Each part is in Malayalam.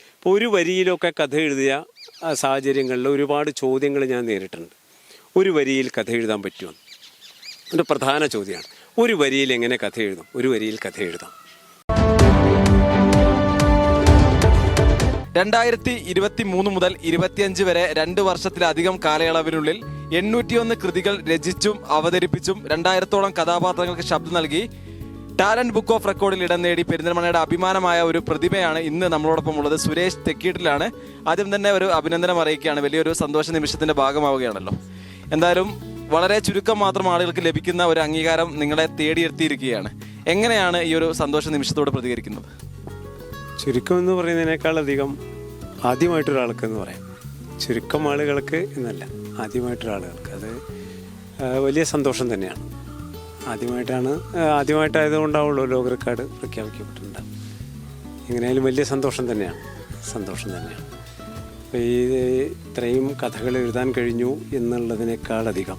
ഇപ്പോൾ ഒരു വരിയിലൊക്കെ കഥ എഴുതിയ സാഹചര്യങ്ങളിൽ ഒരുപാട് ചോദ്യങ്ങൾ ഞാൻ നേരിട്ടുണ്ട്. ഒരു വരിയിൽ കഥ എഴുതാൻ പറ്റുമെന്ന് ഒരു പ്രധാന ചോദ്യമാണ്. ഒരു വരിയിൽ എങ്ങനെ കഥ എഴുതും? ഒരു വരിയിൽ കഥ എഴുതാം. രണ്ടായിരത്തി ഇരുപത്തി മൂന്ന് മുതൽ ഇരുപത്തിയഞ്ച് വരെ രണ്ട് വർഷത്തിലധികം കാലയളവിനുള്ളിൽ എണ്ണൂറ്റിയൊന്ന് കൃതികൾ രചിച്ചും അവതരിപ്പിച്ചും രണ്ടായിരത്തോളം കഥാപാത്രങ്ങൾക്ക് ശബ്ദം നൽകി ടാലന്റ് ബുക്ക് ഓഫ് റെക്കോർഡിൽ ഇടം നേടി പെരിന്തൽമണ്ണയുടെ അഭിമാനമായ ഒരു പ്രതിഭയാണ് ഇന്ന് നമ്മളോടൊപ്പം ഉള്ളത് സുരേഷ് തെക്കീട്ടിലാണ്. ആദ്യം തന്നെ ഒരു അഭിനന്ദനം അറിയിക്കുകയാണ്. വലിയൊരു സന്തോഷ നിമിഷത്തിന്റെ ഭാഗമാവുകയാണല്ലോ. എന്തായാലും വളരെ ചുരുക്കം മാത്രം ആളുകൾക്ക് ലഭിക്കുന്ന ഒരു അംഗീകാരം നിങ്ങളെ തേടിയെത്തിയിരിക്കുകയാണ്. എങ്ങനെയാണ് ഈ ഒരു സന്തോഷ നിമിഷത്തോട് പ്രതികരിക്കുന്നത്? ചുരുക്കം എന്ന് പറയുന്നതിനേക്കാൾ അധികം ആദ്യമായിട്ടൊരാൾക്ക് എന്ന് പറയാം. ചുരുക്കം ആളുകൾക്ക് എന്നല്ല ആദ്യമായിട്ടൊരാളുകൾക്ക്. അത് വലിയ സന്തോഷം തന്നെയാണ്. ആദ്യമായിട്ടാണ് ആദ്യമായിട്ടായത് ആദ്യമായിട്ടായതുകൊണ്ടാവുള്ളൂ ലോക റെക്കോർഡ് പ്രഖ്യാപിക്കപ്പെട്ടിട്ടുണ്ട്. എങ്ങനെയായാലും വലിയ സന്തോഷം തന്നെയാണ് സന്തോഷം തന്നെയാണ്. അപ്പോൾ ഈ ഇത്രയും കഥകൾ എഴുതാൻ കഴിഞ്ഞു എന്നുള്ളതിനേക്കാളധികം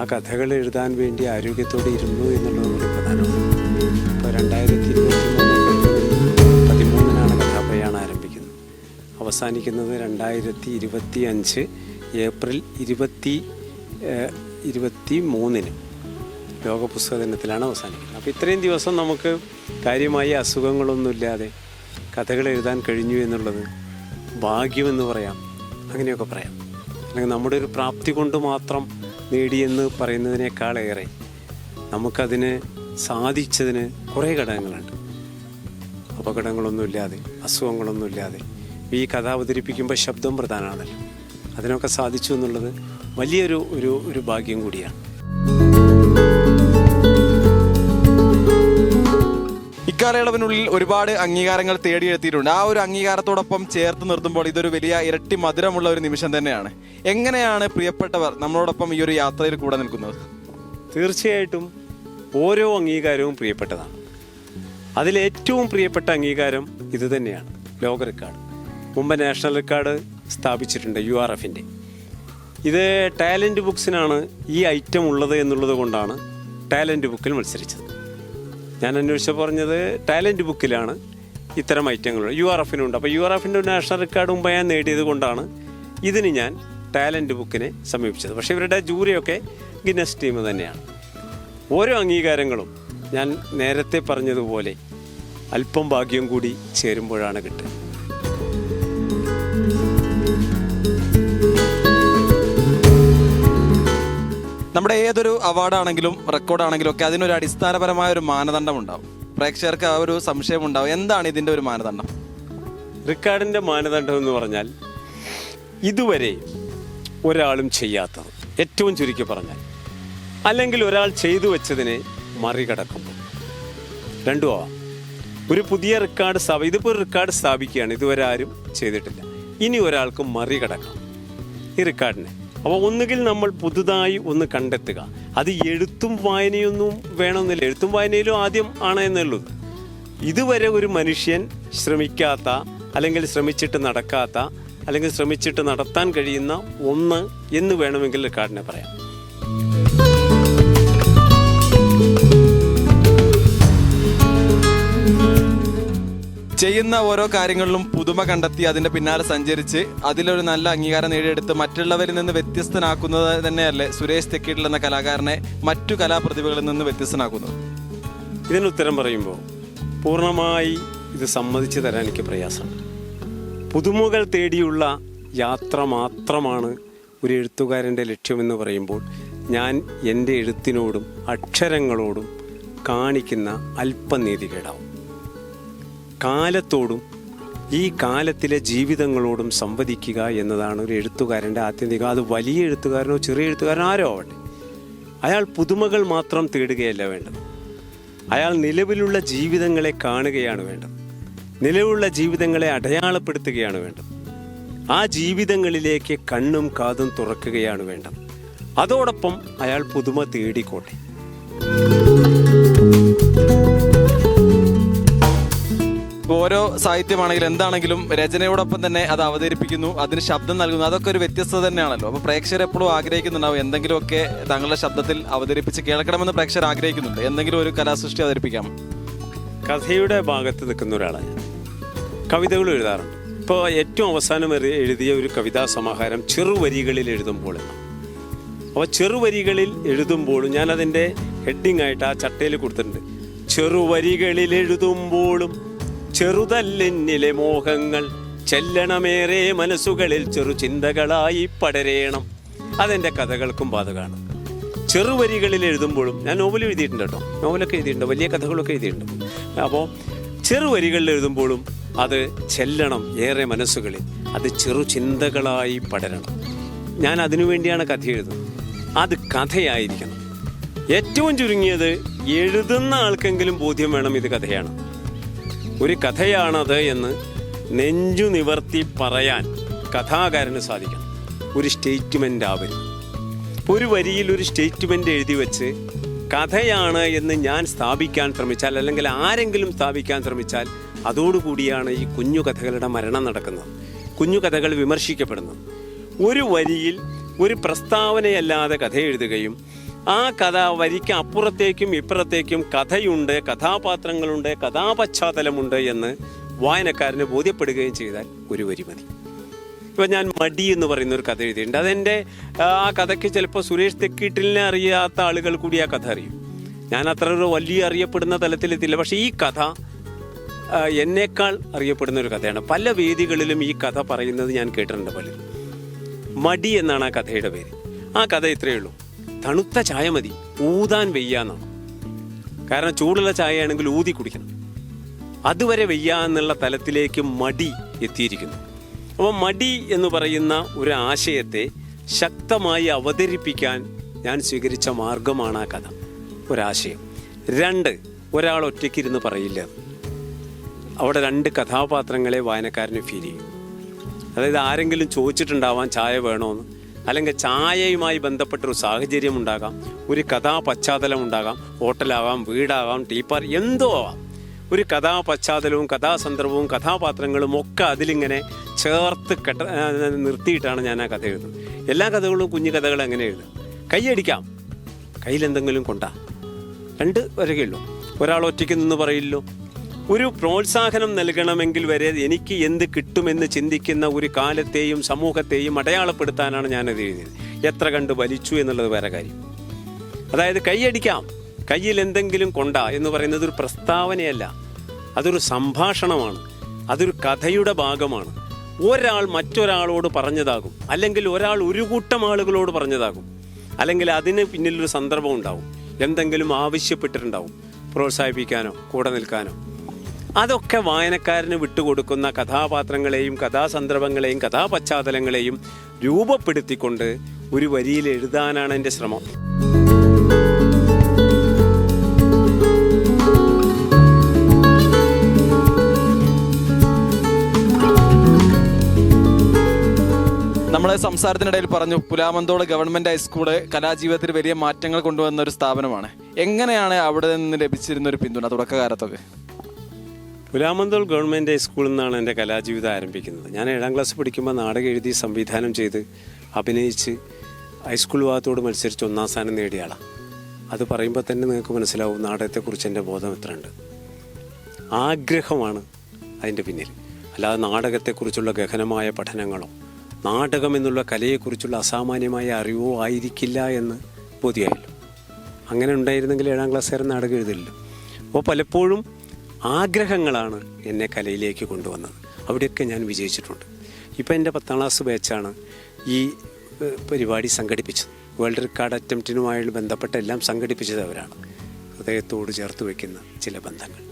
ആ കഥകൾ എഴുതാൻ വേണ്ടി ആരോഗ്യത്തോടെ ഇരുന്നു എന്നുള്ളത് കൂടി പ്രധാനമാണ്. ഇപ്പോൾ രണ്ടായിരത്തി ഇരുപത്തി മൂന്ന് പതിമൂന്നിനാണ് കഥാപ്രയാണം ആരംഭിക്കുന്നത്. അവസാനിക്കുന്നത് രണ്ടായിരത്തി ഇരുപത്തി അഞ്ച് ഏപ്രിൽ ഇരുപത്തി ഇരുപത്തി മൂന്നിന് ലോക പുസ്തക ദിനത്തിലാണ് അവസാനിക്കുന്നത്. അപ്പോൾ ഇത്രയും ദിവസം നമുക്ക് കാര്യമായ അസുഖങ്ങളൊന്നുമില്ലാതെ കഥകൾ എഴുതാൻ കഴിഞ്ഞു എന്നുള്ളത് ഭാഗ്യമെന്ന് പറയാം. അങ്ങനെയൊക്കെ പറയാം. അല്ലെങ്കിൽ നമ്മുടെ ഒരു പ്രാപ്തി കൊണ്ട് മാത്രം നേടിയെന്ന് പറയുന്നതിനേക്കാളേറെ നമുക്കതിന് സാധിച്ചതിന് കുറേ ഘടകങ്ങളുണ്ട്. അപകടങ്ങളൊന്നുമില്ലാതെ അസുഖങ്ങളൊന്നുമില്ലാതെ. ഈ കഥ അവതരിപ്പിക്കുമ്പോൾ ശബ്ദം പ്രധാനമാണല്ലോ. അതിനൊക്കെ സാധിച്ചു എന്നുള്ളത് വലിയൊരു ഒരു ഒരു ഭാഗ്യം കൂടിയാണ്. ഇക്കാലയളവിനുള്ളിൽ ഒരുപാട് അംഗീകാരങ്ങൾ തേടിയെത്തിയിട്ടുണ്ട്. ആ ഒരു അംഗീകാരത്തോടൊപ്പം ചേർത്ത് നിർത്തുമ്പോൾ ഇതൊരു വലിയ ഇരട്ടി മധുരമുള്ള ഒരു നിമിഷം തന്നെയാണ്. എങ്ങനെയാണ് പ്രിയപ്പെട്ടവർ നമ്മളോടൊപ്പം ഈ ഒരു യാത്രയിൽ കൂടെ നിൽക്കുന്നത്? തീർച്ചയായിട്ടും ഓരോ അംഗീകാരവും പ്രിയപ്പെട്ടതാണ്. അതിലേറ്റവും പ്രിയപ്പെട്ട അംഗീകാരം ഇത് തന്നെയാണ്. ലോക റെക്കോർഡ്. മുമ്പ് നാഷണൽ റെക്കോർഡ് സ്ഥാപിച്ചിട്ടുണ്ട് യു ആർ എഫിന്റെ ഇത് ടാലന്റ് ബുക്സിനാണ് ഈ ഐറ്റം ഉള്ളത് എന്നുള്ളത് കൊണ്ടാണ് ടാലന്റ് ബുക്കിൽ മത്സരിച്ചത്. ഞാൻ അന്വേഷിച്ച പറഞ്ഞത് ടാലന്റ് ബുക്കിലാണ് ഇത്തരം ഐറ്റങ്ങൾ യു ആർ എഫിനുണ്ട് അപ്പോൾ യു ആർ എഫിന്റെ നാഷണൽ റെക്കോർഡ് മുമ്പ് ഞാൻ നേടിയത് കൊണ്ടാണ് ഇതിന് ഞാൻ ടാലന്റ് ബുക്കിനെ സമീപിച്ചത്. പക്ഷേ ഇവരുടെ ജൂറിയൊക്കെ ഗിന്നസ് ടീം തന്നെയാണ്. ഓരോ അംഗീകാരങ്ങളും ഞാൻ നേരത്തെ പറഞ്ഞതുപോലെ അല്പം ഭാഗ്യം കൂടി ചേരുമ്പോഴാണ് കിട്ടുക. നമ്മുടെ ഏതൊരു അവാർഡാണെങ്കിലും റെക്കോർഡാണെങ്കിലും ഒക്കെ അതിനൊരു അടിസ്ഥാനപരമായ ഒരു മാനദണ്ഡം ഉണ്ടാവും പ്രേക്ഷകർക്ക് ആ ഒരു സംശയം ഉണ്ടാവും എന്താണ് ഇതിന്റെ ഒരു മാനദണ്ഡം? റെക്കോർഡിന്റെ മാനദണ്ഡം എന്ന് പറഞ്ഞാൽ ഇതുവരെ ഒരാളും ചെയ്യാത്തത് ഏറ്റവും ചുരുക്കി പറഞ്ഞാൽ അല്ലെങ്കിൽ ഒരാൾ ചെയ്തു വെച്ചതിനെ മറികടക്കുമ്പോൾ. രണ്ടും ആവാം. ഒരു പുതിയ റെക്കോർഡ് സ്ഥാപി ഇതിപ്പോൾ ഒരു റെക്കോർഡ് സ്ഥാപിക്കുകയാണ്. ഇതുവരെ ആരും ചെയ്തിട്ടില്ല. ഇനി ഒരാൾക്ക് മറികടക്കാം. ഈ റെക്കോർഡിനെ. അപ്പോൾ ഒന്നുകിൽ നമ്മൾ പുതുതായി ഒന്ന് കണ്ടെത്തുക. അത് എഴുത്തും വായനയൊന്നും വേണമെന്നില്ല. എഴുത്തും വായനയിലും ആദ്യം ആണ് എന്നുള്ളത് ഇതുവരെ ഒരു മനുഷ്യൻ ശ്രമിക്കാത്ത അല്ലെങ്കിൽ ശ്രമിച്ചിട്ട് നടക്കാത്ത അല്ലെങ്കിൽ ശ്രമിച്ചിട്ട് നടത്താൻ കഴിയുന്ന ഒന്ന് എന്ന് വേണമെങ്കിൽ റെക്കോർഡിനെ പറയാം. ചെയ്യുന്ന ഓരോ കാര്യങ്ങളിലും പുതുമ കണ്ടെത്തി അതിന്റെ പിന്നാലെ സഞ്ചരിച്ച് അതിലൊരു നല്ല അംഗീകാരം നേടിയെടുത്ത് മറ്റുള്ളവരിൽ നിന്ന് വ്യത്യസ്തനാക്കുന്നത് തന്നെയല്ലേ സുരേഷ് തെക്കീട്ടിൽ എന്ന കലാകാരനെ മറ്റു കലാപ്രതിഭകളിൽ നിന്ന് വ്യത്യസ്തനാക്കുന്നത്? ഇതിന് ഉത്തരം പറയുമ്പോൾ പൂർണമായി ഇത് സമ്മതിച്ചു തരാൻ എനിക്ക് പ്രയാസമാണ്. പുതുമകൾ തേടിയുള്ള യാത്ര മാത്രമാണ് ഒരു എഴുത്തുകാരന്റെ ലക്ഷ്യമെന്ന് പറയുമ്പോൾ ഞാൻ എന്റെ എഴുത്തിനോടും അക്ഷരങ്ങളോടും കാണിക്കുന്ന അല്പനീതികേടാവും കാലത്തോടും ഈ കാലത്തിലെ ജീവിതങ്ങളോടും സംവദിക്കുക എന്നതാണ് ഒരു എഴുത്തുകാരന്റെ ആത്യന്തികം. അത് വലിയ എഴുത്തുകാരനോ ചെറിയ എഴുത്തുകാരനോ ആരോ ആവട്ടെ. അയാൾ പുതുമകൾ മാത്രം തേടുകയല്ല വേണ്ടത്. അയാൾ നിലവിലുള്ള ജീവിതങ്ങളെ കാണുകയാണ് വേണ്ടത്. നിലവിലുള്ള ജീവിതങ്ങളെ അടയാളപ്പെടുത്തുകയാണ് വേണ്ടത്. ആ ജീവിതങ്ങളിലേക്ക് കണ്ണും കാതും തുറക്കുകയാണ് വേണ്ടത്. അതോടൊപ്പം അയാൾ പുതുമ തേടിക്കോട്ടെ. ഓരോ സാഹിത്യമാണെങ്കിലും എന്താണെങ്കിലും രചനയോടൊപ്പം തന്നെ അത് അവതരിപ്പിക്കുന്നു അതിന് ശബ്ദം നൽകുന്നു. അതൊക്കെ ഒരു വ്യത്യസ്തത തന്നെയാണല്ലോ. അപ്പോൾ പ്രേക്ഷകർ എപ്പോഴും ആഗ്രഹിക്കുന്നുണ്ടാവും എന്തെങ്കിലുമൊക്കെ തങ്ങളുടെ ശബ്ദത്തിൽ അവതരിപ്പിച്ച് കേൾക്കണമെന്ന് പ്രേക്ഷകർ ആഗ്രഹിക്കുന്നുണ്ട്. എന്തെങ്കിലും ഒരു കലാസൃഷ്ടി അവതരിപ്പിക്കാം. കഥയുടെ ഭാഗത്ത് നിൽക്കുന്ന ഒരാളാണ് കവിതകൾ എഴുതാറുണ്ട്. ഇപ്പോൾ ഏറ്റവും അവസാനം എഴുതിയ ഒരു കവിതാ സമാഹാരം ചെറുവരികളിൽ എഴുതുമ്പോൾ. അപ്പോൾ ചെറുവരികളിൽ എഴുതുമ്പോഴും ഞാൻ അതിന്റെ ഹെഡിങ് ആയിട്ട് ആ ചട്ടയിൽ കൊടുത്തിട്ടുണ്ട്. ചെറുവരികളിൽ എഴുതുമ്പോഴും ചെറുതല്ലെന്നിലെ മോഹങ്ങൾ ചെല്ലണമേറെ മനസ്സുകളിൽ ചെറു ചിന്തകളായി പടരേണം. അതെന്റെ കഥകൾക്കും ബാധകമാണ്. ചെറുവരികളിൽ എഴുതുമ്പോഴും ഞാൻ നോവൽ എഴുതിയിട്ടുണ്ട് കേട്ടോ. നോവലൊക്കെ എഴുതിയിട്ടുണ്ട്. വലിയ കഥകളൊക്കെ എഴുതിയിട്ടുണ്ട്. അപ്പോൾ ചെറുവരികളിൽ എഴുതുമ്പോഴും അത് ചെല്ലണം ഏറെ മനസ്സുകളിൽ. അത് ചെറു ചിന്തകളായി പടരണം. ഞാൻ അതിനു വേണ്ടിയാണ് കഥ എഴുതുന്നത്. അത് കഥയായിരിക്കണം. ഏറ്റവും ചുരുങ്ങിയത് എഴുതുന്ന ആൾക്കെങ്കിലും ബോധ്യം വേണം ഇത് കഥയാണ്. ഒരു കഥയാണത് എന്ന് നെഞ്ചു നിവർത്തി പറയാൻ കഥാകാരന് സാധിക്കണം. ഒരു സ്റ്റേറ്റ്മെന്റ് ആവരുത് ഒരു വരിയിൽ ഒരു സ്റ്റേറ്റ്മെന്റ് എഴുതി വെച്ച് കഥയാണ് എന്ന് ഞാൻ സ്ഥാപിക്കാൻ ശ്രമിച്ചാൽ അല്ലെങ്കിൽ ആരെങ്കിലും സ്ഥാപിക്കാൻ ശ്രമിച്ചാൽ അതോടുകൂടിയാണ് ഈ കുഞ്ഞു കഥകളുടെ മരണം നടക്കുന്നത്. കുഞ്ഞു കഥകൾ വിമർശിക്കപ്പെടുന്നത് ഒരു വരിയിൽ ഒരു പ്രസ്താവനയല്ലാതെ കഥ എഴുതുകയും ആ കഥ വരിക്ക് അപ്പുറത്തേക്കും ഇപ്പുറത്തേക്കും കഥയുണ്ട് കഥാപാത്രങ്ങളുണ്ട് കഥാപശ്ചാത്തലമുണ്ട് എന്ന് വായനക്കാരന് ബോധ്യപ്പെടുകയും ചെയ്താൽ ഒരു വരി മതി. ഇപ്പം ഞാൻ മടി എന്ന് പറയുന്ന ഒരു കഥ എഴുതിയിട്ടുണ്ട്. അതെന്റെ ആ കഥയ്ക്ക് ചിലപ്പോൾ സുരേഷ് തെക്കീട്ടിലിനെ അറിയാത്ത ആളുകൾ കൂടി ആ കഥ അറിയും. ഞാൻ അത്ര ഒരു വലിയ അറിയപ്പെടുന്ന തലത്തിലെത്തില്ല. പക്ഷേ ഈ കഥ എന്നേക്കാൾ അറിയപ്പെടുന്ന ഒരു കഥയാണ്. പല വേദികളിലും ഈ കഥ പറയുന്നത് ഞാൻ കേട്ടിട്ടുണ്ട് പലരും. മടി എന്നാണ് ആ കഥയുടെ പേര്. ആ കഥ ഇത്രയേ ഉള്ളൂ. തണുത്ത ചായ മതി. ഊതാൻ വയ്യാന്നാണ്. കാരണം ചൂടുള്ള ചായയാണെങ്കിൽ ഊതി കുടിക്കണം. അതുവരെ വയ്യ എന്നുള്ള തലത്തിലേക്ക് മടി എത്തിയിരിക്കുന്നു. അപ്പോൾ മടി എന്ന് പറയുന്ന ഒരു ആശയത്തെ ശക്തമായി അവതരിപ്പിക്കാൻ ഞാൻ സ്വീകരിച്ച മാർഗമാണ് ആ കഥ. ഒരാശയം. രണ്ട് ഒരാൾ ഒറ്റയ്ക്കിരുന്ന് പറയില്ല. അവിടെ രണ്ട് കഥാപാത്രങ്ങളെ വായനക്കാരന് ഫീൽ ചെയ്യും. അതായത് ആരെങ്കിലും ചോദിച്ചിട്ടുണ്ടാവാൻ ചായ വേണോന്ന്. അല്ലെങ്കിൽ ചായയുമായി ബന്ധപ്പെട്ടൊരു സാഹചര്യം ഉണ്ടാകാം ഒരു കഥാ പശ്ചാത്തലം ഉണ്ടാകാം ഹോട്ടലാകാം വീടാകാം ടീപ്പാർ എന്തോ ആവാം. ഒരു കഥാ പശ്ചാത്തലവും കഥാസന്ദർഭവും കഥാപാത്രങ്ങളും ഒക്കെ അതിലിങ്ങനെ ചേർത്ത് കെട്ട നിർത്തിയിട്ടാണ് ഞാൻ ആ കഥ എഴുതുന്നത്. എല്ലാ കഥകളും കുഞ്ഞു കഥകൾ അങ്ങനെ എഴുതും? കൈയടിക്കാം കയ്യിലെന്തെങ്കിലും കൊണ്ടാ. രണ്ട് വരികയുള്ളൂ. ഒരാൾ ഒറ്റയ്ക്ക് നിന്ന് പറയില്ലോ ഒരു പ്രോത്സാഹനം നൽകണമെങ്കിൽ വരെ എനിക്ക് എന്ത് കിട്ടുമെന്ന് ചിന്തിക്കുന്ന ഒരു കാലത്തെയും സമൂഹത്തെയും അടയാളപ്പെടുത്താനാണ് ഞാനത് എഴുതിയത്. എത്ര കണ്ട് വലിച്ചു എന്നുള്ളത് വേറെ കാര്യം. അതായത് കൈയടിക്കാം കയ്യിൽ എന്തെങ്കിലും കൊണ്ട എന്ന് പറയുന്നത് ഒരു പ്രസ്താവനയല്ല. അതൊരു സംഭാഷണമാണ്. അതൊരു കഥയുടെ ഭാഗമാണ്. ഒരാൾ മറ്റൊരാളോട് പറഞ്ഞതാകും. അല്ലെങ്കിൽ ഒരാൾ ഒരു കൂട്ടം ആളുകളോട് പറഞ്ഞതാകും. അല്ലെങ്കിൽ അതിന് പിന്നിലൊരു സന്ദർഭം ഉണ്ടാവും എന്തെങ്കിലും ആവശ്യപ്പെട്ടിട്ടുണ്ടാവും പ്രോത്സാഹിപ്പിക്കാനോ കൂടെ നിൽക്കാനോ. അതൊക്കെ വായനക്കാരന് വിട്ടുകൊടുക്കുന്ന കഥാപാത്രങ്ങളെയും കഥാസന്ദർഭങ്ങളെയും കഥാപശ്ചാത്തലങ്ങളെയും രൂപപ്പെടുത്തിക്കൊണ്ട് ഒരു വരിയിൽ എഴുതാനാണ് എന്റെ ശ്രമം. നമ്മൾ സംസാരത്തിനിടയിൽ പറഞ്ഞു പുലാമന്തോട് ഗവൺമെന്റ് ഹൈസ്കൂൾ കലാജീവിതത്തിൽ വലിയ മാറ്റങ്ങൾ കൊണ്ടുവന്ന ഒരു സ്ഥാപനമാണ്. എങ്ങനെയാണ് അവിടെ നിന്ന് ലഭിച്ചിരുന്ന ഒരു പിന്തുണ തുടക്കകാലത്തൊക്കെ? പുലാമന്തോൾ ഗവൺമെന്റ് ഹൈസ്കൂളിൽ നിന്നാണ് എന്റെ കലാജീവിതം ആരംഭിക്കുന്നത്. ഞാൻ ഏഴാം ക്ലാസ് പഠിക്കുമ്പോൾ നാടകം എഴുതി സംവിധാനം ചെയ്ത് അഭിനയിച്ച് ഹൈസ്കൂൾ ഭാഗത്തോട് മത്സരിച്ച് ഒന്നാം സ്ഥാനം നേടിയ ആളാണ് അത് പറയുമ്പോൾ തന്നെ നിങ്ങൾക്ക് മനസ്സിലാവും നാടകത്തെക്കുറിച്ച് എന്റെ ബോധം എത്രയുണ്ട്. ആഗ്രഹമാണ് അതിന്റെ പിന്നിൽ. അല്ലാതെ നാടകത്തെക്കുറിച്ചുള്ള ഗഹനമായ പഠനങ്ങളോ നാടകം എന്നുള്ള കലയെക്കുറിച്ചുള്ള അസാമാന്യമായ അറിവോ ആയിരിക്കില്ല എന്ന് ബോധ്യമായല്ലോ. അങ്ങനെ ഉണ്ടായിരുന്നെങ്കിൽ ഏഴാം ക്ലാസ്സുകാരൻ നാടകം എഴുതില്ലല്ലോ. അപ്പോൾ പലപ്പോഴും ആഗ്രഹങ്ങളാണ് എന്നെ കലയിലേക്ക് കൊണ്ടുവന്നത്. അവിടെയൊക്കെ ഞാൻ വിജയിച്ചിട്ടുണ്ട്. ഇപ്പം എന്റെ പത്താം ക്ലാസ് ബാച്ചാണ് ഈ പരിപാടി സംഘടിപ്പിച്ചത്. വേൾഡ് റെക്കോർഡ് അറ്റംപ്റ്റിനുമായി ബന്ധപ്പെട്ട എല്ലാം സംഘടിപ്പിച്ചത് അവരാണ്. ഹൃദയത്തോട് ചേർത്ത് വയ്ക്കുന്ന ചില ബന്ധങ്ങൾ.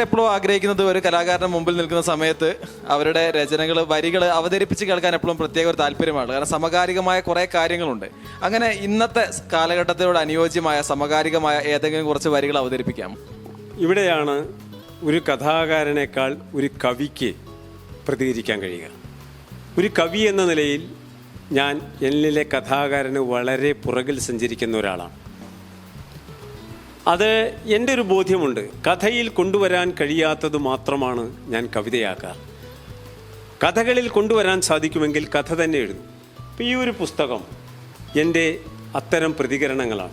എപ്പോഴും ആഗ്രഹിക്കുന്നത് ഒരു കലാകാരന് മുമ്പിൽ നിൽക്കുന്ന സമയത്ത് അവരുടെ രചനകൾ വരികൾ അവതരിപ്പിച്ച് കേൾക്കാൻ എപ്പോഴും പ്രത്യേക ഒരു താല്പര്യമാണ്. കാരണം സമകാലികമായ കുറേ കാര്യങ്ങളുണ്ട്. അങ്ങനെ ഇന്നത്തെ കാലഘട്ടത്തിനോട് അനുയോജ്യമായ സമകാലികമായ ഏതെങ്കിലും കുറച്ച് വരികൾ അവതരിപ്പിക്കാം. ഇവിടെയാണ് ഒരു കഥാകാരനേക്കാൾ ഒരു കവിക്ക് പ്രതികരിക്കാൻ കഴിയുക. ഒരു കവി എന്ന നിലയിൽ ഞാൻ എന്നിലെ കഥാകാരന് വളരെ പുറകിൽ സഞ്ചരിക്കുന്ന ഒരാളാണ്. അത് എന്റെ ഒരു ബോധ്യമുണ്ട്. കഥയിൽ കൊണ്ടുവരാൻ കഴിയാത്തത് മാത്രമാണ് ഞാൻ കവിതയാക്കാറ് കഥകളിൽ കൊണ്ടുവരാൻ സാധിക്കുമെങ്കിൽ കഥ തന്നെ എഴുതും. അപ്പം ഈ ഒരു പുസ്തകം എന്റെ അത്തരം പ്രതികരണങ്ങളാണ്.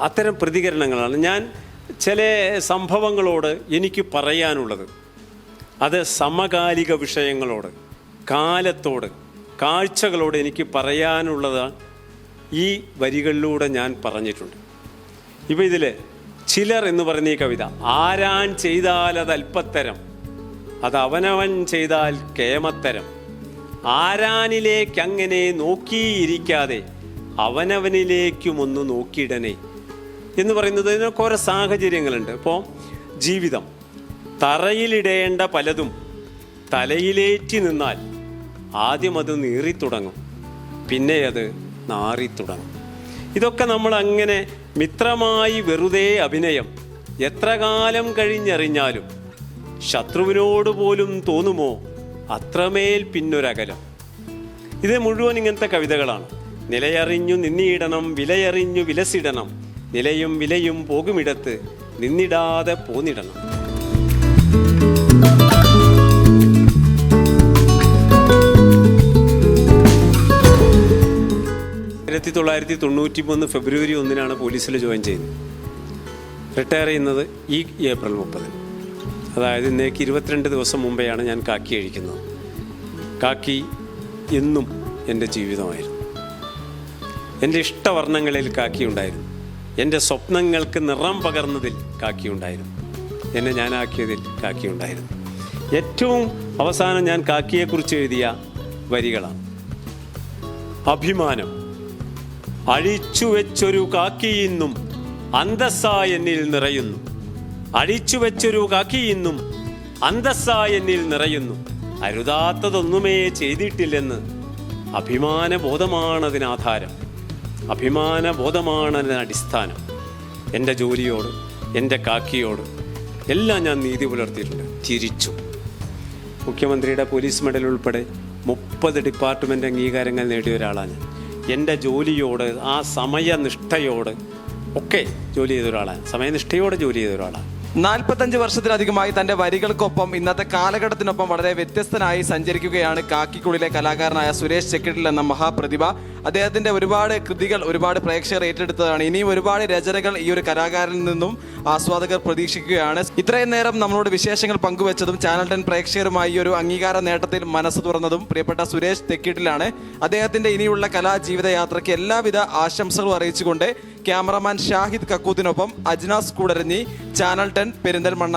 അത്തരം പ്രതികരണങ്ങളാണ്. ഞാൻ ചില സംഭവങ്ങളോട് എനിക്ക് പറയാനുള്ളത്. അത് സമകാലിക വിഷയങ്ങളോട് കാലത്തോട് കാഴ്ചകളോട് എനിക്ക് പറയാനുള്ളത് ഈ വരികളിലൂടെ ഞാൻ പറഞ്ഞിട്ടുണ്ട്. ഇപ്പം ഇതിൽ ചിലർ എന്ന് പറയുന്ന ഈ കവിത ആരാൻ ചെയ്താൽ അത് അല്പത്തരം അത് അവനവൻ ചെയ്താൽ കേമത്തരം. ആരാനിലേക്കങ്ങനെ നോക്കിയിരിക്കാതെ അവനവനിലേക്കുമൊന്ന് നോക്കിയിടണേ. എന്ന് പറയുന്നത് ഇതിനൊക്കെ ഓരോ സാഹചര്യങ്ങളുണ്ട്. ഇപ്പോൾ ജീവിതം. തറയിലിടേണ്ട പലതും തലയിലേറ്റി നിന്നാൽ ആദ്യം അത് നീറിത്തുടങ്ങും. പിന്നെ അത് നാറിത്തുടങ്ങും. ഇതൊക്കെ നമ്മൾ അങ്ങനെ മിത്രമായി വെറുതെ അഭിനയം എത്ര കാലം കഴിഞ്ഞറിഞ്ഞാലും ശത്രുവിനോട് പോലും തോന്നുമോ അത്രമേൽ പിന്നൊരകലം. ഇത് മുഴുവൻ ഇങ്ങനത്തെ കവിതകളാണ്. നിലയറിഞ്ഞു നിന്നിയിടണം വിലയറിഞ്ഞു വിലസിടണം. നിലയും വിലയും പോകുമിടത്ത് നിന്നിടാതെ പോന്നിടണം. ആയിരത്തി തൊള്ളായിരത്തി തൊണ്ണൂറ്റി മൂന്ന് ഫെബ്രുവരി ഒന്നിനാണ് പോലീസിൽ ജോയിൻ ചെയ്യുന്നത്. റിട്ടയർ ചെയ്യുന്നത് ഈ ഏപ്രിൽ മുപ്പതിന്. അതായത് ഇന്നേക്ക് ഇരുപത്തിരണ്ട് ദിവസം മുമ്പെയാണ് ഞാൻ കാക്കി അഴിക്കുന്നത്. കാക്കി എന്നും എന്റെ ജീവിതമായിരുന്നു. എന്റെ ഇഷ്ടവർണങ്ങളിൽ കാക്കി ഉണ്ടായിരുന്നു എന്റെ സ്വപ്നങ്ങൾക്ക് നിറം പകർന്നതിൽ കാക്കിയുണ്ടായിരുന്നു. എന്നെ ഞാനാക്കിയതിൽ കാക്കി ഉണ്ടായിരുന്നു ഏറ്റവും അവസാനം ഞാൻ കാക്കിയെക്കുറിച്ച് എഴുതിയ വരികളാണ്. അഭിമാനം. അഴിച്ചു വെച്ചൊരു കാക്കിയിന്നും അന്തസ്സായ എന്നിൽ നിറയുന്നു. അഴിച്ചു വെച്ചൊരു കാക്കിയിന്നും അന്തസ്സായ എന്നിൽ നിറയുന്നു. അരുതാത്തതൊന്നുമേ ചെയ്തിട്ടില്ലെന്ന് അഭിമാന ബോധമാണ് എന്റെ അടിസ്ഥാനം എന്റെ ജോലിയോട് എന്റെ കാക്കിയോട് എല്ലാം ഞാൻ നീതി പുലർത്തിയിട്ടുണ്ട്. ചിരിച്ചു. മുഖ്യമന്ത്രിയുടെ പോലീസ് മെഡൽ ഉൾപ്പെടെ മുപ്പത് ഡിപ്പാർട്ട്മെന്റ് അംഗീകാരങ്ങൾ നേടിയ ഒരാളാണ് ഞാൻ. എന്റെ ജോലിയോട് ആ സമയനിഷ്ഠയോട് ഒക്കെ ജോലി ചെയ്ത ഒരാളാണ്. സമയനിഷ്ഠയോടെ ജോലി ചെയ്ത ഒരാളാണ്. നാൽപ്പത്തഞ്ച് വർഷത്തിലധികമായി തന്റെ വരികൾക്കൊപ്പം ഇന്നത്തെ കാലഘട്ടത്തിനൊപ്പം വളരെ വ്യത്യസ്തനായി സഞ്ചരിക്കുകയാണ് കാക്കിക്കുള്ളിലെ കലാകാരനായ സുരേഷ് ചെക്കിട്ടിൽ എന്ന മഹാപ്രതിഭ. അദ്ദേഹത്തിന്റെ ഒരുപാട് കൃതികൾ ഒരുപാട് പ്രേക്ഷകർ ഏറ്റെടുത്തതാണ്. ഇനിയും ഒരുപാട് രചനകൾ ഈ ഒരു കലാകാരനിൽ നിന്നും ആസ്വാദകർ പ്രതീക്ഷിക്കുകയാണ്. ഇത്രയും നേരം നമ്മളോട് വിശേഷങ്ങൾ പങ്കുവച്ചതും ചാനൽ ടെൻ പ്രേക്ഷകരുമായി ഒരു അംഗീകാര നേട്ടത്തിൽ മനസ്സ് തുറന്നതും പ്രിയപ്പെട്ട സുരേഷ് തെക്കിട്ടിലാണ്. അദ്ദേഹത്തിന്റെ ഇനിയുള്ള കലാ ജീവിതയാത്രയ്ക്ക് എല്ലാവിധ ആശംസകളും അറിയിച്ചുകൊണ്ട് ക്യാമറമാൻ ഷാഹിദ് കക്കൂത്തിനൊപ്പം അജ്നാസ് കൂടരഞ്ഞി ചാനൽ ടെൻ പെരിന്തൽമണ്ണ.